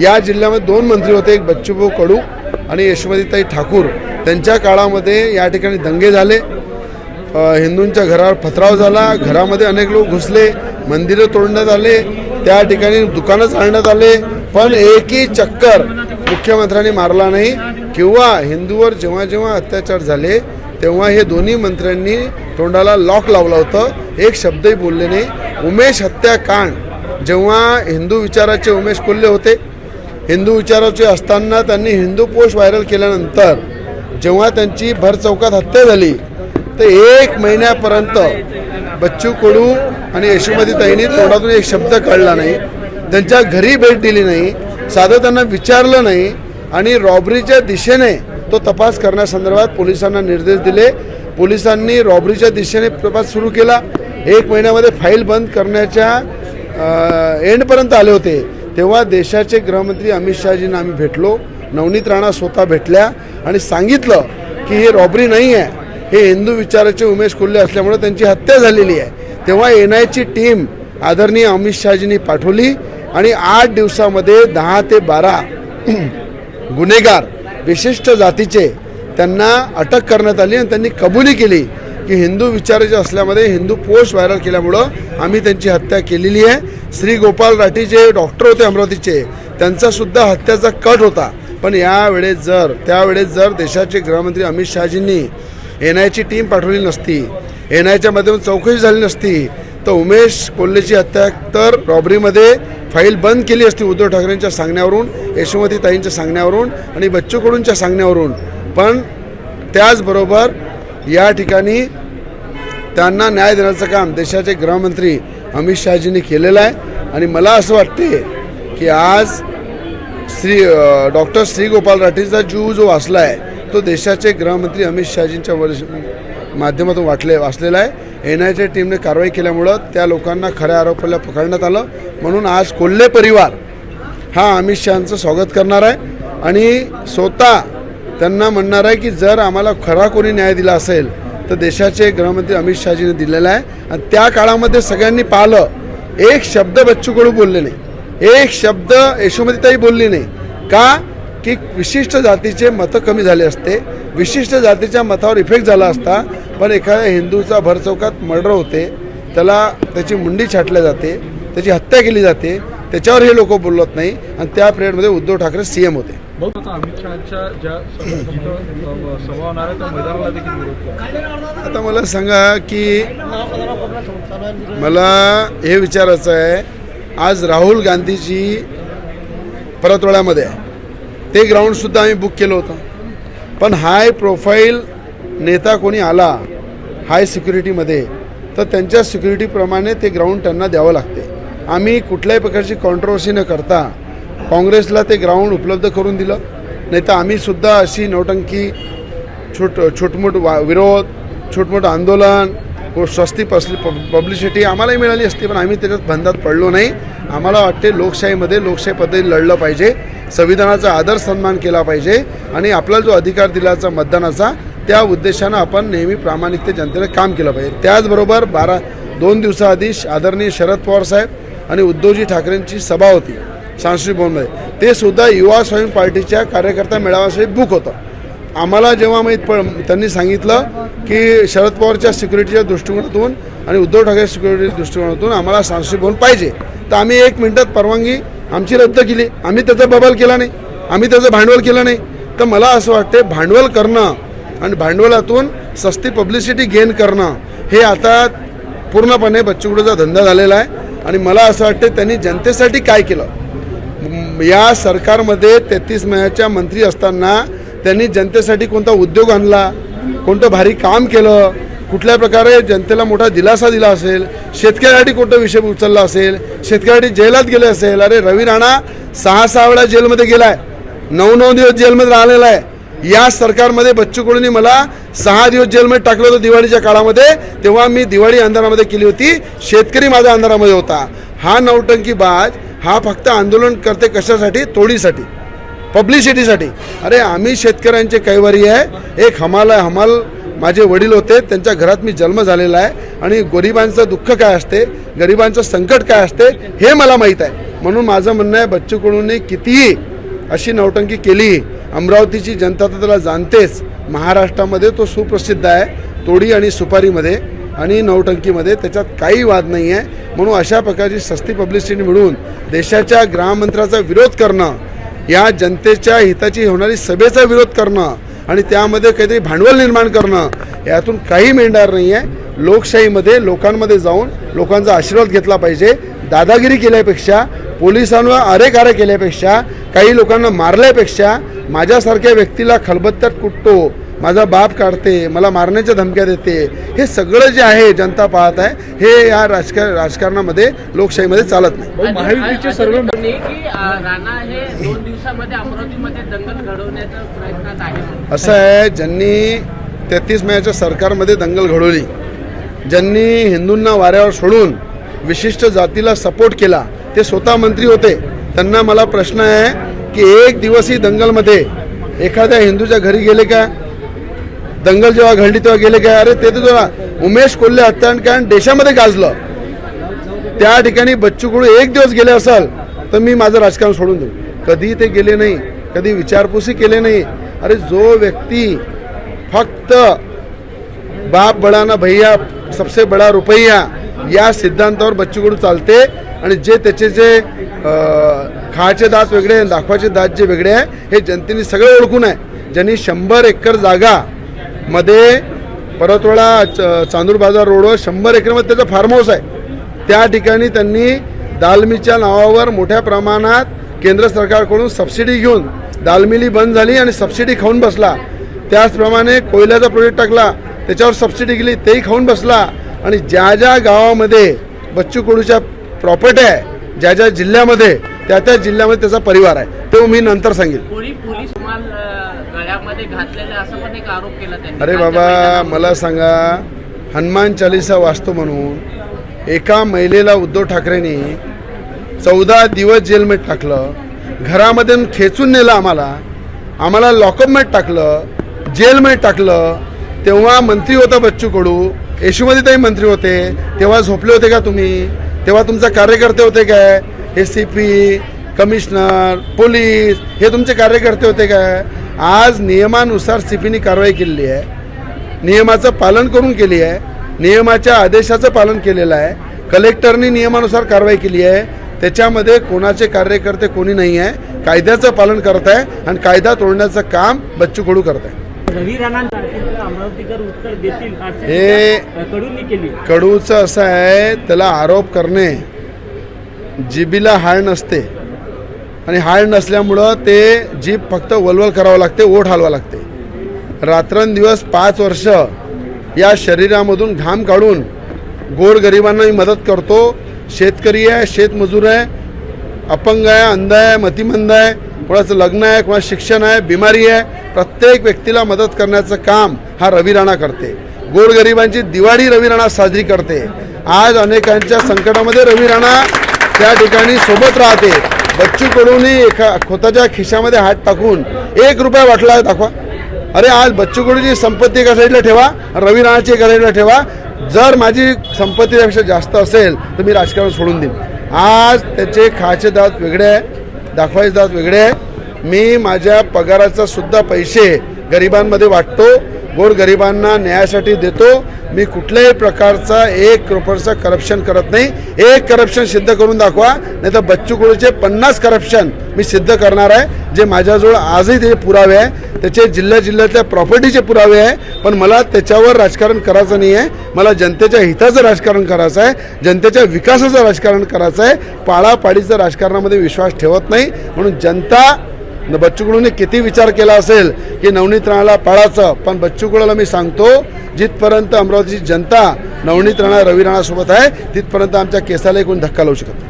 या जिल्ह्यामध्ये दोन मंत्री होते एक बच्चूभाऊ कडू आणि यशोमतीताई ठाकूर. त्यांच्या काळामध्ये या ठिकाणी दंगे झाले. हिंदूंच्या घरावर पथराव झाला. घरामध्ये अनेक लोक घुसले. मंदिरं तोडण्यात आले. त्या ठिकाणी दुकानं चालण्यात आले. पण एकही चक्कर मुख्यमंत्र्यांनी मारला नाही. किंवा हिंदूवर जेव्हा जेव्हा अत्याचार झाले तेव्हा हे दोन्ही मंत्र्यांनी तोंडाला लॉक लावलं होतं. एक शब्दही बोलले नाही. उमेश हत्याकांड जेव्हा हिंदू विचाराचे उमेश कोल्हे होते हिंदू विचाराचे असताना त्यांनी हिंदू पोस्ट व्हायरल केल्यानंतर जेव्हा त्यांची भर चौकात हत्या झाली तर एक महिन्यापर्यंत बच्चू कडू आणि यशोमती ताईंनी तोंडातून एक शब्द काढला नाही. त्यांच्या घरी भेट दिली नाही साधं त्यांना विचारलं नाही आणि रॉबरीच्या दिशेने तो तपास करण्यासंदर्भात पोलिसांना निर्देश दिले. पोलिसांनी रॉबरीच्या दिशेने तपास सुरू केला. एक महिन्यामध्ये फाईल बंद करण्याच्या एंडपर्यंत आले होते. तेव्हा देशाचे गृहमंत्री अमित शहाजींना आम्ही भेटलो. नवनीत राणा स्वतः भेटल्या आणि सांगितलं की हे रॉबरी नाही आहे हे हिंदू विचाराचे उमेश कोल्हे असल्यामुळे त्यांची हत्या झालेली आहे. तेव्हा एन आयची टीम आदरणीय अमित शहाजींनी पाठवली आणि आठ दिवसामध्ये दहा ते बारा गुन्हेगार विशिष्ट जातीचे त्यांना अटक करण्यात आली आणि त्यांनी कबुली केली की हिंदू विचाराचे असल्यामध्ये हिंदू पोस्ट व्हायरल केल्यामुळं आम्ही त्यांची हत्या केलेली आहे. श्री गोपाल राठी जे डॉक्टर होते अमरावतीचे त्यांचासुद्धा हत्याचा कट होता. पण यावेळेस जर त्यावेळेस जर देशाचे गृहमंत्री अमित शहाजींनी एन आयची टीम पाठवली नसती एन आयच्या माध्यमातून चौकशी झाली नसती तर उमेश कोल्हेची हत्या तर रॉबरीमध्ये फाईल बंद केली असती उद्धव ठाकरेंच्या सांगण्यावरून यशोमती ताईंच्या सांगण्यावरून आणि बच्चू कडूंच्या सांगण्यावरून. पण त्याचबरोबर या ठिकाणी त्यांना न्याय देण्याचं काम देशाचे गृहमंत्री अमित शहाजींनी केलेला आहे. आणि मला असं वाटते की आज श्री डॉक्टर श्री गोपाल राठीचा जीव जो वाचला आहे तो देशाचे गृहमंत्री अमित शहाजींच्या वर्ष माध्यमातून वाटले वाचलेला आहे. एन आयच्या टीमने कारवाई केल्यामुळं त्या लोकांना खऱ्या आरोपाला पकडण्यात आलं. म्हणून आज कोल्हे परिवार हा अमित शहाचं स्वागत करणार आहे. आणि स्वतः त्यांना म्हणणार आहे की जर आम्हाला खरा कोणी न्याय दिला असेल तर देशाचे गृहमंत्री अमित शहाजीने दिलेला आहे. आणि त्या काळामध्ये सगळ्यांनी पाहिलं एक शब्द बच्चू कडू बोलले नाही. एक शब्द यशोमतीताई बोलली नाही. का? की विशिष्ट जातीचे मतं कमी झाले असते. विशिष्ट जातीच्या मतावर इफेक्ट झाला असता. पण एखाद्या हिंदूचा भरचौकात मर्डर होते. त्याला त्याची मुंडी छाटल्या जाते. त्याची हत्या केली जाते. त्याच्यावर हे लोक बोलत नाही. आणि त्या पिरियडमध्ये उद्धव ठाकरे सी एम होते. आता अमित शहाच्या ज्या सभा होणार आहे त्या मैदानाला देखील विरोध आता मला सांगा की मला हे विचारायचं आहे आज राहुल गांधीची परतवाड्यामध्ये आहे. ते ग्राउंडसुद्धा आम्ही बुक केलं होतं. पण हाय प्रोफाईल नेता कोणी आला हाय सिक्युरिटीमध्ये तर त्यांच्या सिक्युरिटीप्रमाणे ते ग्राउंड त्यांना द्यावं लागते. आम्ही कुठल्याही प्रकारची कॉन्ट्रोवर्सी न करता काँग्रेसला ते ग्राउंड उपलब्ध करून दिलं. नाही तर आम्हीसुद्धा अशी नौटंकी छोट छोटमोठ वा विरोध छोटमोठं आंदोलन व स्वस्ती पसली पब्लिसिटी आम्हालाही मिळाली असती पण आम्ही त्याच्यात बंधात पडलो नाही. आम्हाला वाटते लोकशाहीमध्ये लोकशाही पद्धतीने लढलं पाहिजे संविधानाचा आदर सन्मान केला पाहिजे आणि आपला जो अधिकार दिलाचा मतदानाचा त्या उद्देशानं आपण नेहमी प्रामाणिकते जनतेने काम केलं पाहिजे. त्याचबरोबर बारा दोन दिवसाआधी आदरणीय शरद पवार साहेब आणि उद्धवजी ठाकरेंची सभा होती. सांस्कृतिक भवनमध्ये ते सुद्धा युवा स्वयं पार्टीच्या कार्यकर्ता मेळाव्यासाठी बुक होतं. आम्हाला जेव्हा माहीत पण त्यांनी सांगितलं की शरद पवारच्या सिक्युरिटीच्या दृष्टिकोनातून आणि उद्धव ठाकरे सिक्युरिटीच्या दृष्टिकोनातून आम्हाला सांस्कृतिक भवन पाहिजे. तर आम्ही एक मिनिटात परवानगी आमची रद्द केली. आम्ही त्याचा बबल केला नाही. आम्ही त्याचं भांडवल केलं नाही. तर मला असं वाटते भांडवल करणं आणि भांडवलातून सस्ती पब्लिसिटी गेन करणं हे आता पूर्णपणे बच्चूकडूचा धंदा झालेला आहे. आणि मला असं वाटते त्यांनी जनतेसाठी काय केलं? या सरकारमध्ये तेहतीस महिन्याच्या मंत्री असताना त्यांनी जनतेसाठी कोणता उद्योग आणला कोणतं भारी काम केलं कुठल्या प्रकारे जनतेला मोठा दिलासा दिला असेल शेतकऱ्यासाठी कोणता विषय उचलला असेल शेतकऱ्यासाठी जेलात गेले असेल अरे रवी राणा सहा सहा वेळा जेलमध्ये गेलाय नऊ नऊ दिवस जेलमध्ये राहिलेला आहे. या सरकारमध्ये बच्चू कडूंनी मला सहा दिवस जेलमध्ये टाकलं होतं दिवाळीच्या काळामध्ये तेव्हा मी दिवाळी अंधारामध्ये केली होती शेतकरी माझ्या अंधारामध्ये होता. हा नौटंकी बाज हा फक्त आंदोलन करते कशासाठी? तोडीसाठी. पब्लिसिटीसाठी अरे आम्ही शेतकऱ्यांचे कैवारी आहे. एक हमाल आहे हमाल माझे वडील होते त्यांच्या घरात मी जन्म झालेला आहे. आणि गरिबांचं दुःख काय असते? गरिबांचं संकट काय असते? हे मला माहीत आहे. म्हणून माझं म्हणणं आहे बच्चू कडूंनी कितीही अशी नौटंकी केली अमरावतीची जनता तर त्याला जाणतेच. महाराष्ट्रामध्ये तो सुप्रसिद्ध आहे. तोडी आणि सुपारीमध्ये आणि नौटंकीमध्ये त्याच्यात काही वाद नाही आहे म्हणून अशा प्रकारची सस्ती पब्लिसिटी मिळून देशाच्या गृहमंत्र्याचा विरोध करणं या जनतेच्या हिताची होणारी सभेचा विरोध करणं आणि त्यामध्ये काहीतरी भांडवल निर्माण करणं यातून काही मिळणार नाही आहे लोकशाहीमध्ये लोकांमध्ये जाऊन लोकांचा आशीर्वाद घेतला पाहिजे. दादागिरी केल्यापेक्षा पोलिसांवर अरेकारे केल्यापेक्षा काही लोकांना मारल्यापेक्षा माझ्यासारख्या व्यक्तीला खलबत्त्यात कुटतो माझा बाप काढते मला मारण्याच्या धमक्या देते. हे सगळं जे आहे जनता पाहत आहे हे या राजकार राजकारणामध्ये लोकशाहीमध्ये चालत नाही. महायुतीचे सर्व म्हणे की अ, राणा हे दोन दिवसामध्ये अमरावतीमध्ये दंगल घडवण्याच्या प्रयत्नात आहे. असं आहे ज्यांनी तेहतीस मेच्या सरकारमध्ये दंगल घडवली ज्यांनी हिंदूंना वाऱ्यावर सोडून विशिष्ट जातीला सपोर्ट केला ते स्वतः मंत्री होते. त्यांना मला प्रश्न आहे की एक दिवसही दंगलमध्ये एखाद्या हिंदूच्या घरी गेले का? दंगल जेव्हा घडली तेव्हा गेले काय अरे ते तर तुला उमेश कोल्हे हत्याकांड देशामध्ये गाजलं. त्या ठिकाणी बच्चू कडू एक दिवस गेले असाल तर मी माझं राजकारण सोडून देऊ. कधी ते गेले नाही कधी विचारपूसही केले नाही. अरे जो व्यक्ती फक्त बाप बडा ना भैया सबसे बडा रुपया या सिद्धांतावर बच्चू कडू चालते आणि जे त्याचे जे खाचे खायचे दात वेगळे आहे, दात जे वेगळे आहे हे जनतेने सगळं ओळखून आहे. ज्यांनी शंभर एकर जागा मध्ये परतवाडा च- चांदूर बाजार रोडवर शंभर एकरमध्ये त्याचा फार्म हाऊस आहे. त्या ठिकाणी त्यांनी दालमीच्या नावावर मोठ्या प्रमाणात केंद्र सरकारकडून सबसिडी घेऊन दालमिली बंद झाली आणि सबसिडी खाऊन बसला. त्याचप्रमाणे कोयल्याचा प्रोजेक्ट टाकला त्याच्यावर सबसिडी गेली तेही खाऊन बसला. आणि ज्या ज्या गावामध्ये बच्चू कडूच्या प्रॉपर्टी आहे ज्या ज्या जिल्ह्यामध्ये त्या त्या जिल्ह्यामध्ये त्याचा परिवार आहे. तो मी नंतर सांगेल. कोणी पोलीस माल अ, गळ्यामध्ये घातलेले असं पण एक आरोप केला त्यांनी. अरे बाबा. मला सांगा हनुमान चालिसा वाचतो म्हणून एका महिलेला उद्धव ठाकरेंनी चौदा दिवस जेलमध्ये टाकलं घरामध्ये खेचून नेलं आम्हाला आम्हाला लॉकअपमध्ये टाकलं जेलमध्ये टाकलं तेव्हा मंत्री होता बच्चू कडू यशोमतीताई मंत्री होते तेव्हा झोपले होते का तुम्ही? तेव्हा तुमचा कार्यकर्ते होते काय? हे सी पी कमिशनर पोलीस हे तुमचे कार्यकर्ते होते काय? आज नियमानुसार सी पीने कारवाई केलेली आहे. नियमाचं पालन करून केली आहे. नियमाच्या आदेशाचं पालन केलेलं आहे. कलेक्टरनी नियमानुसार कारवाई केली आहे. त्याच्यामध्ये कोणाचे कार्यकर्ते कोणी नाही आहे. कायद्याचं पालन करत आहे आणि कायदा तोडण्याचं काम बच्चू कडू करत आहे. हे कडूचं असं आहे त्याला आरोप करणे जिबीला हाड नसते. आणि हाड नसल्यामुळं ते जीभ फक्त वलवल करावं लागते ओठ हलवा लागते. रात्रंदिवस पाच वर्ष या शरीरामधून घाम काढून गोरगरिबांना मी मदत करतो. शेतकरी आहे शेतमजूर आहे अपंग आहे अंध आहे मतिमंद आहे कोणाचं लग्न आहे कोणाचं शिक्षण आहे बिमारी आहे प्रत्येक व्यक्तीला मदत करण्याचं काम हा रवी राणा करते. गोरगरिबांची दिवाळी रवी राणा साजरी करते. आज अनेकांच्या संकटामध्ये रवी राणा त्या ठिकाणी सोबत राहते. बच्चू कडूनी एका खोताच्या खिशामध्ये हात टाकून एक रुपया वाटला आहे दाखवा. अरे आज बच्चू कडूची संपत्ती एका साईडला ठेवा रवी राणाची एका साईडला ठेवा. जर माझी संपत्ती त्यापेक्षा जास्त असेल तर मी राजकारण सोडून देईन. आज त्याचे खायचे दात वेगळे आहे दाखवायचे दात वेगळे आहे मी माझ्या पगाराचा सुद्धा पैसे गरिबांमध्ये वाटतो. गोरगरिबांना न्यायासाठी देतो. मी कुठल्याही प्रकारचा एक रुपयाचं करप्शन करत नाही. एक करप्शन सिद्ध करून दाखवा. नाही तर बच्चू कुळीचे पन्नास करप्शन मी सिद्ध करणार आहे. जे माझ्याजवळ आजही त्याचे पुरावे आहे. त्याचे जिल्ह्या जिल्ह्यातल्या प्रॉपर्टीचे पुरावे आहे. पण मला त्याच्यावर राजकारण करायचं नाही आहे. मला जनतेच्या हिताचं राजकारण करायचं आहे. जनतेच्या विकासाचं राजकारण करायचं आहे. पाळापाडीचं राजकारणामध्ये विश्वास ठेवत नाही. म्हणून जनता बच्चू कडूने किती विचार केला असेल की नवनीत राणाला पाळायचं पण बच्चू कडूला मी सांगतो जिथपर्यंत अमरावतीची जनता नवनीत राणा रवी राणासोबत आहे तिथपर्यंत आमच्या केसाला एकूण धक्का लावू शकत